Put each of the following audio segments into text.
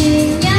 tinha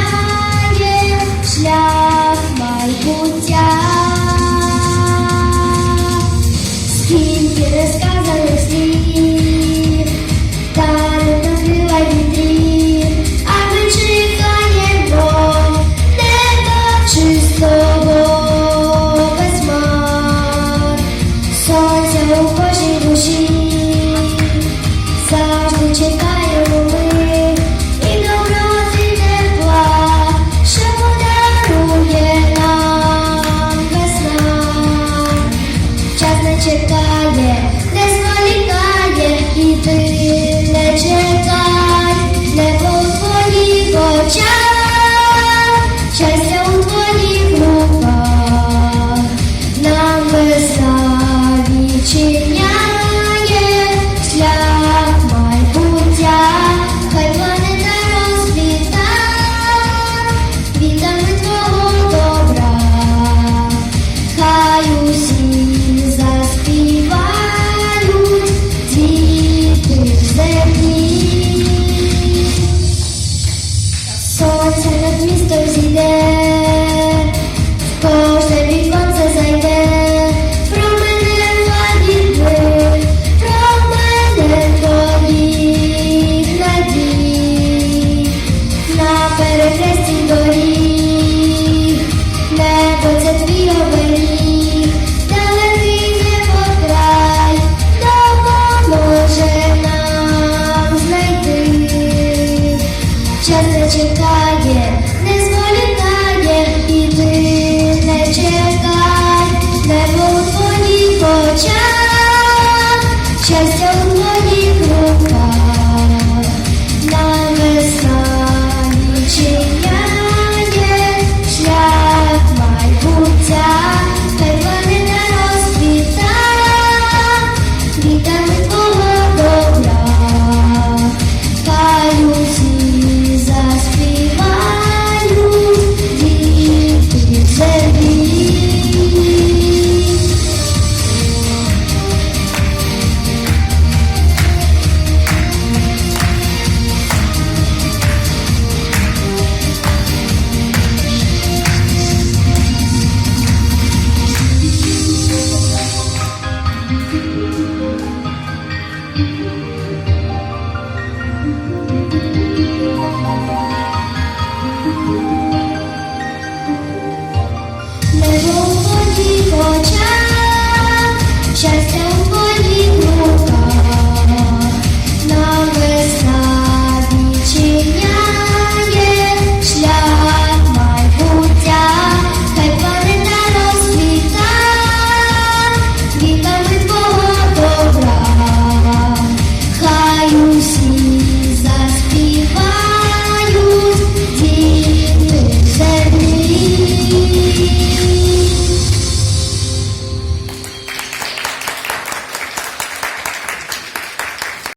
час не чекає, не зволікає, і ти не чекай, не твоїх очах. щастя. Just